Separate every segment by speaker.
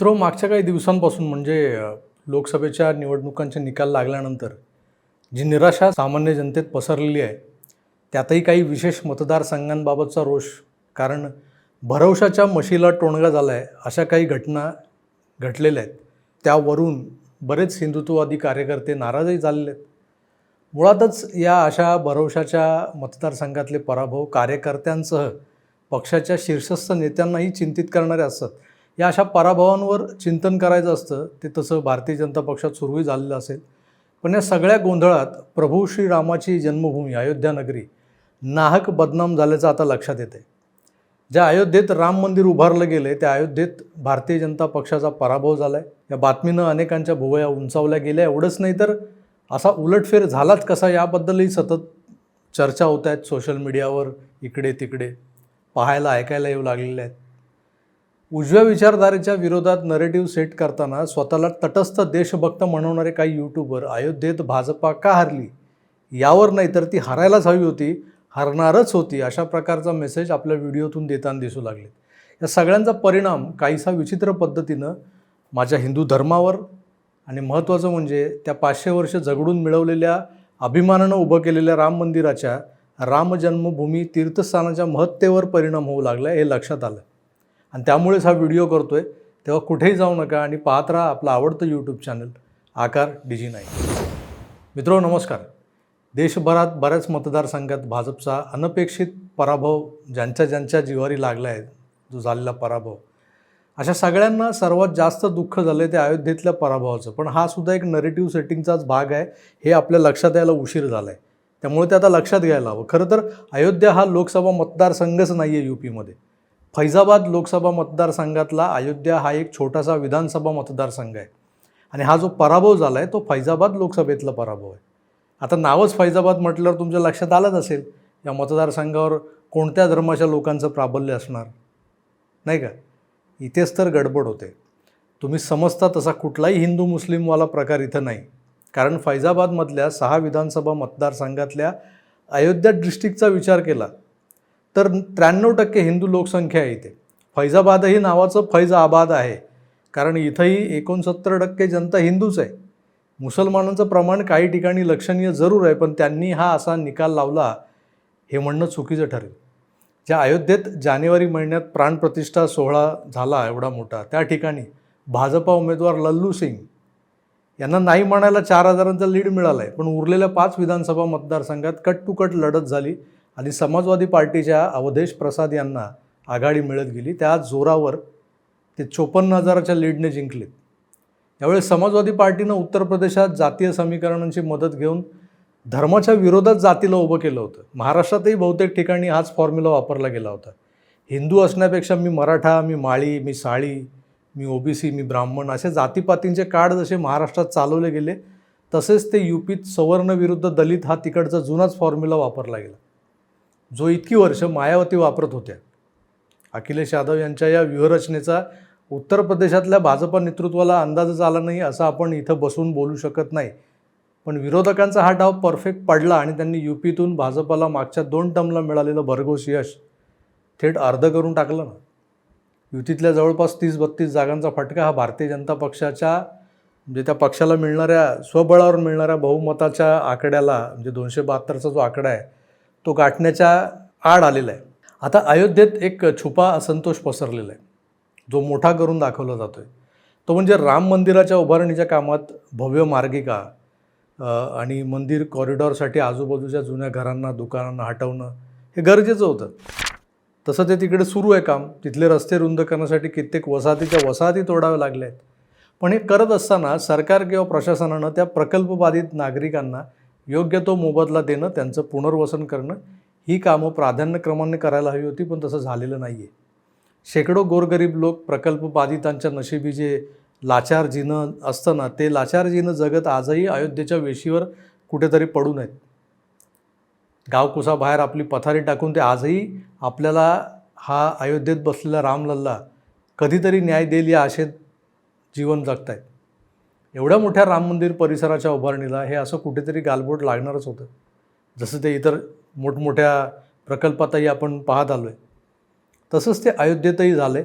Speaker 1: मित्रो मागच्या काही दिवसांपासून म्हणजे लोकसभेच्या निवडणुकांचे निकाल लागल्यानंतर जी निराशा सामान्य जनतेत पसरलेली आहे त्यातही काही विशेष मतदारसंघांबाबतचा रोष कारण भरवशाच्या मशीला टोणगा झाला आहे अशा काही घटना घडलेल्या आहेत. त्यावरून बरेच हिंदुत्ववादी कार्यकर्ते नाराजही झालेले आहेत. मुळातच या अशा भरवशाच्या मतदारसंघातले पराभव कार्यकर्त्यांसह पक्षाच्या शीर्षस्थ नेत्यांनाही चिंतित करणारे असतात या अशा पराभवांवर चिंतन करायचं असतं ते तसं भारतीय जनता पक्षात सुरूही झालेलं असेल. पण या सगळ्या गोंधळात प्रभू श्रीरामाची जन्मभूमी अयोध्या नगरी नाहक बदनाम झाल्याचं आता लक्षात येते ज्या अयोध्येत राम मंदिर उभारलं गेलं त्या अयोध्येत भारतीय जनता पक्षाचा पराभव झाला आहे या बातमीनं अनेकांच्या भुवया उंचावल्या गेल्या. एवढंच नाही तर असा उलटफेर झालाच कसा याबद्दलही सतत चर्चा होत आहेत. सोशल मीडियावर इकडे तिकडे पाहायला ऐकायला येऊ लागलेल्या आहेत. उजव्या विचारधारेच्या विरोधात नरेटिव्ह सेट करताना स्वतःला तटस्थ देशभक्त म्हणवणारे काही यूट्यूबर अयोध्येत भाजपा का हरली? यावर नाही तर ती हरायलाच हवी होती हरणारच होती अशा प्रकारचा मेसेज आपल्या व्हिडिओतून देताना दिसू लागले या सगळ्यांचा परिणाम काहीसा विचित्र पद्धतीनं माझ्या हिंदू धर्मावर आणि महत्त्वाचं म्हणजे त्या पाचशे वर्ष झगडून मिळवलेल्या अभिमानानं उभं केलेल्या राम मंदिराच्या रामजन्मभूमी तीर्थस्थानाच्या महत्तेवर परिणाम होऊ लागला हे लक्षात आलं. आणि त्यामुळेच हा व्हिडिओ करतो आहे तेव्हा कुठेही जाऊ नका आणि पाहत राहा आपलं आवडतं यूट्यूब चॅनल आकार डिजी नाही मित्रो नमस्कार. देशभरात बऱ्याच मतदारसंघात भाजपचा अनपेक्षित पराभव ज्यांच्या ज्यांच्या जिवारी लागला आहे जो झालेला पराभव. अशा सगळ्यांना सर्वात जास्त दुःख झालं आहे ते अयोध्येतल्या पराभवाचं. पण हा सुद्धा एक नरेटिव्ह सेटिंगचाच भाग आहे. हे आपल्या लक्षात यायला उशीर झाला आहे त्यामुळे ते आता लक्षात घ्यायला हवं. खरं तर अयोध्या हा लोकसभा मतदारसंघच नाही आहे यू पीमध्ये फैजाबाद लोकसभा मतदारसंघातला अयोध्या हा एक छोटासा विधानसभा मतदारसंघ आहे. आणि हा जो पराभव झाला आहे तो फैजाबाद लोकसभेतला पराभव आहे. आता नावच फैजाबाद म्हटल्यावर तुमच्या लक्षात आलंच असेल या मतदारसंघावर कोणत्या धर्माच्या लोकांचं प्राबल्य असणार? नाही का? इथेच तर गडबड होते. तुम्ही समजता तसा कुठलाही हिंदू मुस्लिमवाला प्रकार इथं नाही. कारण फैजाबादमधल्या सहा विधानसभा मतदारसंघातल्या अयोध्या डिस्ट्रिक्टचा विचार केला तर त्र्याण्णव टक्के हिंदू लोकसंख्या आहे इथे. फैजाबादही नावाचं फैज आबाद आहे. कारण इथंही एकोणसत्तर टक्के जनता हिंदूच आहे. मुसलमानांचं प्रमाण काही ठिकाणी लक्षणीय जरूर आहे पण त्यांनी हा असा निकाल लावला हे म्हणणं चुकीचं ठरेल. ज्या अयोध्येत जानेवारी महिन्यात प्राणप्रतिष्ठा सोहळा झाला एवढा मोठा त्या ठिकाणी भाजपा उमेदवार लल्लू सिंग यांना नाही म्हणायला चार हजारांचा लीड मिळाला आहे पण उरलेल्या पाच विधानसभा मतदारसंघात कट टू कट लढत झाली. आणि समाजवादी पार्टीच्या अवधेश प्रसाद यांना आघाडी मिळत गेली. त्या जोरावर ते चोपन्न हजाराच्या लीडने जिंकलेत. यावेळी समाजवादी पार्टीनं उत्तर प्रदेशात जातीय समीकरणांची मदत घेऊन धर्माच्या विरोधात जातीला उभं केलं होतं. महाराष्ट्रातही बहुतेक ठिकाणी हाच फॉर्म्युला वापरला गेला होता. हिंदू असण्यापेक्षा मी मराठा मी माळी मी साळी मी ओबीसी मी ब्राह्मण असे जातीपातींचे कार्ड जसे महाराष्ट्रात चालवले गेले तसेच ते युपीत सवर्णविरुद्ध दलित हा तिकडचा जुनाच फॉर्म्युला वापरला गेला. जो इतकी वर्ष मायावती वापरत होत्या. अखिलेश यादव यांच्या या व्यूहरचनेचा उत्तर प्रदेशातल्या भाजपा नेतृत्वाला अंदाजच आला नाही असं आपण इथं बसून बोलू शकत नाही. पण विरोधकांचा हा डाव परफेक्ट पडला आणि त्यांनी युपीतून भाजपला मागच्या दोन टर्मला मिळालेलं भरघोस यश थेट अर्ध करून टाकलं ना. युतीतल्या जवळपास तीस बत्तीस जागांचा फटका हा भारतीय जनता पक्षाच्या म्हणजे त्या पक्षाला मिळणाऱ्या स्वबळावर मिळणाऱ्या बहुमताच्या आकड्याला म्हणजे दोनशे बहात्तरचा जो आकडा आहे तो गाठण्याच्या आड आलेला आहे. आता अयोध्येत एक छुपा असंतोष पसरलेला आहे. जो मोठा करून दाखवला जातो आहे तो म्हणजे राम मंदिराच्या उभारणीच्या कामात भव्य मार्गिका आणि मंदिर कॉरिडॉरसाठी आजूबाजूच्या जुन्या घरांना दुकानांना हटवणं हे गरजेचं होतं. तसं ते तिकडे सुरू आहे काम. तिथले रस्ते रुंद करण्यासाठी कित्येक वसाहतीच्या वसाहती तोडाव्या लागल्या आहेत. पण हे करत असताना सरकार किंवा प्रशासनानं त्या प्रकल्पबाधित नागरिकांना योग्य तो मोबदला देणं त्यांचं पुनर्वसन करणं ही कामं प्राधान्यक्रमाने करायला हवी होती पण तसं झालेलं नाही आहे शेकडो गोरगरीब लोक प्रकल्प बाधितांच्या नशिबी जे लाचार जिनं असतं ना ते लाचार जिनं जगत आजही अयोध्येच्या वेशीवर कुठेतरी पडून आहेत. गावकुसाबाहेर आपली पथारी टाकून ते आजही आपल्याला हा अयोध्येत बसलेला रामलल्ला कधीतरी न्याय देईल या आशेत जीवन जगतायत. एवढ्या मोठ्या राम मंदिर परिसराच्या उभारणीला हे असं कुठेतरी गालबोट लागणारच होतं. जसं ते इतर मोठमोठ्या प्रकल्पातही आपण पाहत आलो आहे तसंच ते अयोध्येतही झालं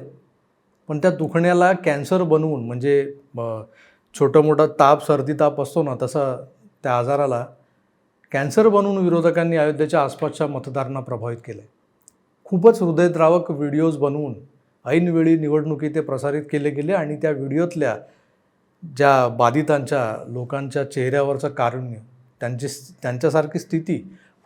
Speaker 1: पण त्या दुखण्याला कॅन्सर बनवून म्हणजे छोटं मोठं ताप सर्दी ताप असतो ना तसं त्या आजाराला कॅन्सर बनवून विरोधकांनी अयोध्येच्या आसपासच्या मतदारांना प्रभावित केलं आहे खूपच हृदयद्रावक व्हिडिओज बनवून ऐनवेळी निवडणुकी ते प्रसारित केले गेले आणि त्या व्हिडिओतल्या ज्या बाधितांच्या लोकांच्या चेहऱ्यावरचं कारुण्य त्यांची त्यांच्यासारखी स्थिती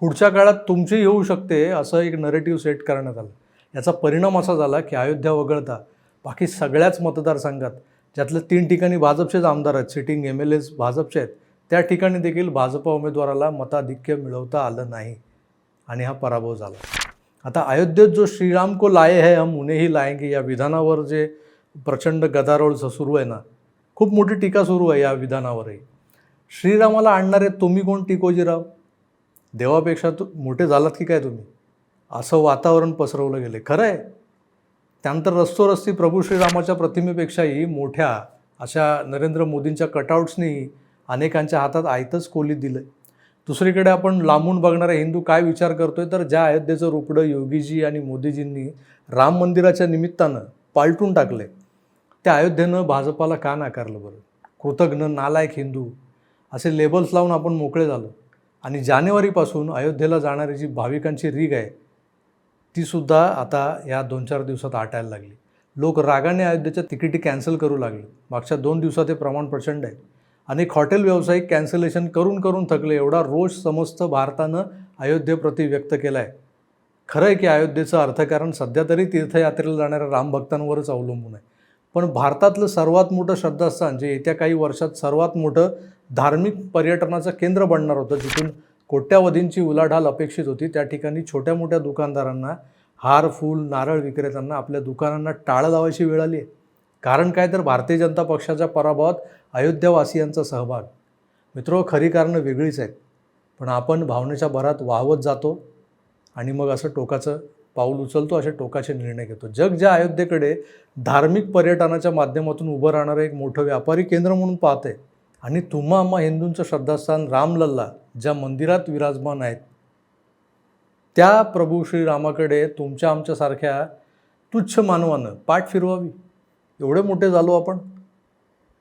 Speaker 1: पुढच्या काळात तुमची येऊ शकते असं एक नरेटिव्ह सेट करण्यात आलं. याचा परिणाम असा झाला की अयोध्या वगळता बाकी सगळ्याच मतदारसंघात ज्यातल्या तीन ठिकाणी भाजपचेच आमदार आहेत सिटिंग एम एल एज भाजपचे आहेत त्या ठिकाणी देखील भाजपा उमेदवाराला मताधिक्य मिळवता आलं नाही आणि हा पराभव झाला. आता अयोध्येत जो श्रीराम को लाये है हम उन्हेही लाएंगे. या विधानावर जे प्रचंड गदारोळ सुरू आहे ना खूप मोठी टीका सुरू आहे या विधानावरही. श्रीरामाला आणणारे तुम्ही कोण टिकोजीराव? देवापेक्षा तू मोठे झालात की काय तुम्ही? असं वातावरण पसरवलं गेले खरं आहे त्यानंतर रस्तोरस्ती प्रभू श्रीरामाच्या प्रतिमेपेक्षाही मोठ्या अशा नरेंद्र मोदींच्या कटआउट्सनी अनेकांच्या हातात आयतच कोलीत दिलं दुसरीकडे आपण लांबून बघणारा हिंदू काय विचार करतोय तर ज्या अयोध्येचं रुपडं योगीजी आणि मोदीजींनी राम मंदिराच्या निमित्तानं पालटून टाकले त्या अयोध्येनं भाजपाला का नाकारलं बरं? कृतज्ञ नालायक हिंदू असे लेबल्स लावून आपण मोकळे झालो. आणि जानेवारीपासून अयोध्येला जाणारी जी भाविकांची रीग आहे तीसुद्धा आता या दोन चार दिवसात आटायला लागली. लोक रागाने अयोध्येच्या तिकिटी कॅन्सल करू लागले. मागच्या दोन दिवसात हे प्रमाण प्रचंड आहे. अनेक हॉटेल व्यावसायिक कॅन्सलेशन करून करून थकले. एवढा रोष समस्त भारतानं अयोध्येप्रती व्यक्त केला आहे खरं आहे की अयोध्येचं अर्थकारण सध्या तरी तीर्थयात्रेला जाणाऱ्या रामभक्तांवरच अवलंबून आहे. पण भारतातलं सर्वात मोठं श्रद्धास्थान जे येत्या काही वर्षात सर्वात मोठं धार्मिक पर्यटनाचं केंद्र बनणार होतं जिथून कोट्यावधींची उलाढाल अपेक्षित होती त्या ठिकाणी छोट्या मोठ्या दुकानदारांना हार फूल नारळ विक्रेत्यांना आपल्या दुकानांना टाळं लावायची वेळ आली आहे. कारण काय तर भारतीय जनता पक्षाच्या पराभवात अयोध्यावासियांचा सहभाग. मित्रो खरी कारणं वेगळीच आहेत. पण आपण भावनेच्या भरात वाहवत जातो आणि मग असं टोकाचं पाऊल उचलतो असे टोकाचे निर्णय घेतो. जग ज्या अयोध्येकडे धार्मिक पर्यटनाच्या माध्यमातून उभं राहणारं एक मोठं व्यापारी केंद्र म्हणून पाहते आणि तुम्हा आम्हा हिंदूंचं श्रद्धास्थान रामलल्ला ज्या मंदिरात विराजमान आहेत त्या प्रभू श्रीरामाकडे तुमच्या आमच्यासारख्या तुच्छ मानवानं पाठ फिरवावी. एवढे मोठे झालो आपण.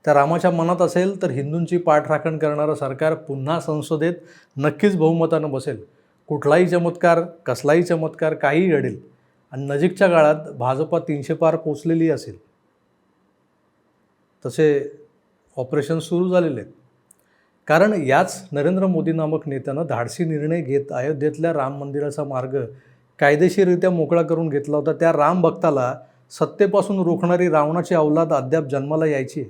Speaker 1: त्या रामाच्या मनात असेल तर हिंदूंची पाठराखण करणारं सरकार पुन्हा संसदेत नक्कीच बहुमतानं बसेल. कुठलाही चमत्कार कसलाही चमत्कार काहीही घडेल आणि नजीकच्या काळात भाजपा तीनशे पार पोचलेली असेल. तसे ऑपरेशन सुरू झालेले आहेत. कारण याच नरेंद्र मोदी नामक नेत्यानं धाडसी निर्णय घेत अयोध्येतल्या राम मंदिराचा मार्ग कायदेशीररित्या मोकळा करून घेतला होता. त्या राम भक्ताला सत्तेपासून रोखणारी रावणाची अवलाद अद्याप जन्माला यायची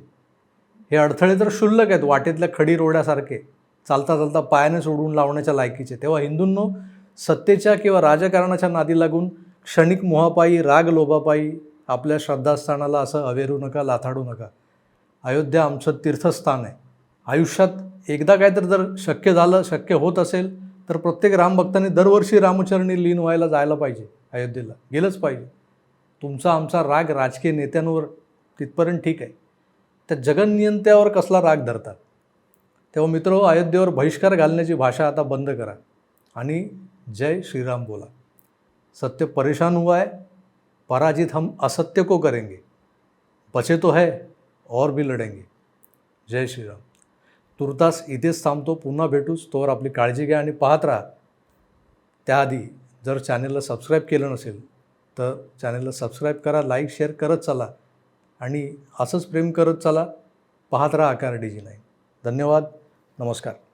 Speaker 1: हे अडथळे तर क्षुल्लक आहेत वाटेतल्या खडी रोड्यासारखे चालता चालता पायाने सोडून लावण्याच्या लायकीचे. तेव्हा हिंदूंनो सत्तेच्या किंवा राजकारणाच्या नादी लागून क्षणिक मोहापायी राग लोभापायी आपल्या श्रद्धास्थानाला असं अवेरू नका लाथाडू नका. अयोध्या आमचं तीर्थस्थान आहे. आयुष्यात एकदा काय तर जर शक्य झालं शक्य होत असेल तर प्रत्येक रामभक्तांनी दरवर्षी रामचरणी लीन व्हायला जायला पाहिजे अयोध्येला. गेलंच पाहिजे. तुमचा आमचा राग राजकीय नेत्यांवर तिथपर्यंत ठीक आहे. त्या जगनियंत्यावर कसला राग धरतात? तेव्हा मित्र अयोध्येवर बहिष्कार घालण्याची भाषा आता बंद करा. आणि जय श्रीराम बोला. सत्य परेशान हुआ है पराजित हम असत्य को करेंगे. बचे तो है और भी लढेंगे जय श्रीराम. तुर्तास इथेच थांबतो पुन्हा भेटूच तोवर आपली काळजी घ्या आणि पाहत राहा. त्याआधी जर चॅनलला सबस्क्राईब केलं नसेल तर चॅनलला सबस्क्राईब करा लाईक शेअर करत चला. आणि असंच प्रेम करत चला पाहत राहा आकार डीजी नाही धन्यवाद. नमस्कार